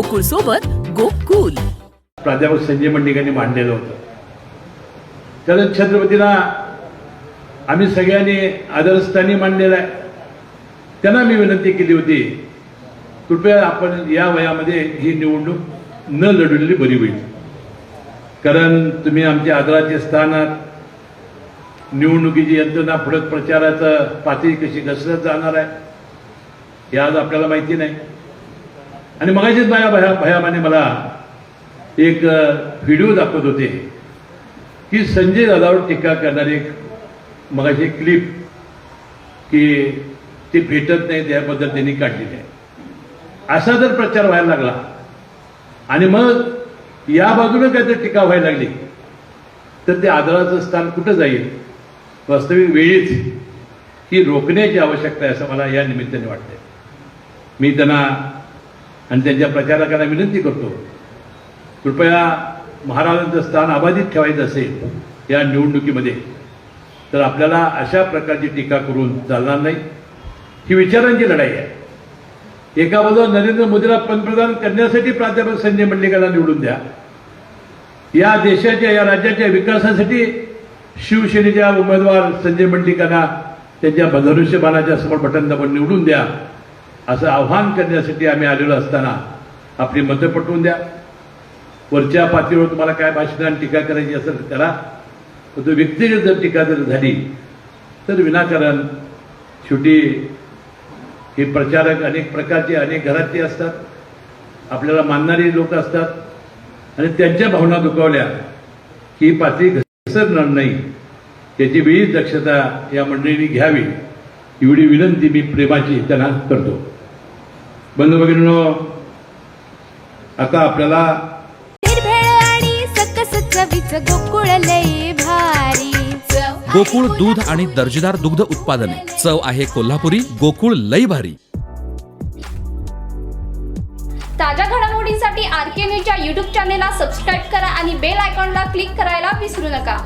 गोकुळ सोबत गोकुल. प्राध्यापक संजय मंडिकांनी मांडलेलं होतं. त्याला छत्रपतीला आम्ही सगळ्यांनी आदरस्थानी मांडलेलं आहे. त्यांना मी विनंती केली होती कृपया आपण या वयामध्ये ही निवडणूक न लढवलेली बरी होईल. कारण तुम्ही आमच्या आदराचे स्थान आहात निवडणुकीची यंत्रणा पुढे प्रचाराचं पातळी कशी घसरत जाणार आहे हे आज आपल्याला माहिती नाही. आणि मगाशीच माझ्या भया भयामाने मला एक व्हिडिओ दाखवत होते की संजय दादावर टीका करणारी एक मगाशी एक क्लिप की ते भेटत नाही त्याबद्दल त्यांनी काढलेली आहे. असा जर प्रचार व्हायला लागला आणि मग या बाजूने काहीतरी टीका व्हायला लागली तर ते आदराचं स्थान कुठं जाईल? वास्तविक वेळीच ही रोखण्याची आवश्यकता आहे असं मला या निमित्ताने वाटतंय. मी त्यांना आणि त्यांच्या प्रचारकांना विनंती करतो कृपया महाराजांचं स्थान अबाधित ठेवायचं असेल या निवडणुकीमध्ये तर आपल्याला अशा प्रकारची टीका करून चालणार नाही. ही विचारांची लढाई आहे. एका बाजूला नरेंद्र मोदीला पंतप्रधान करण्यासाठी प्राध्यापक संजय मंडलिकाला निवडून द्या. या देशाच्या या राज्याच्या विकासासाठी शिवसेनेच्या उमेदवार संजय मंडलिकांना त्यांच्या धनुष्यबाणाच्या समोर बटन दाबून निवडून द्या. असं आव्हान करण्यासाठी आम्ही आलेलो असताना आपली मतं पटवून द्या. वरच्या पातळीवर तुम्हाला काय भाषण आणि टीका करायची असेल तर करा. पण तो व्यक्तिगत जर टीका जर झाली तर विनाकारण शेवटी हे प्रचारक अनेक प्रकारचे अनेक घरातले असतात. आपल्याला मानणारे लोक असतात. आणि त्यांच्या भावना दुखावल्या की ही पातळी घसरणार नाही. याची वेळीच दक्षता या मंडळींनी घ्यावी. एवढी विनंती मी प्रेमाची त्यांना करतो. बंधू भगिनींनो आता आपल्याला गोकुळ लई भारी. गोकुळ दूध आणि दर्जेदार दुग्ध उत्पादने. चव आहे कोल्हापुरी गोकुळ लई भारी. ताज्या घडामोडींसाठी आर के न्यूजच्या यूट्यूब चॅनेलला सबस्क्राईब करा आणि बेल आयकॉनला क्लिक करायला विसरू नका.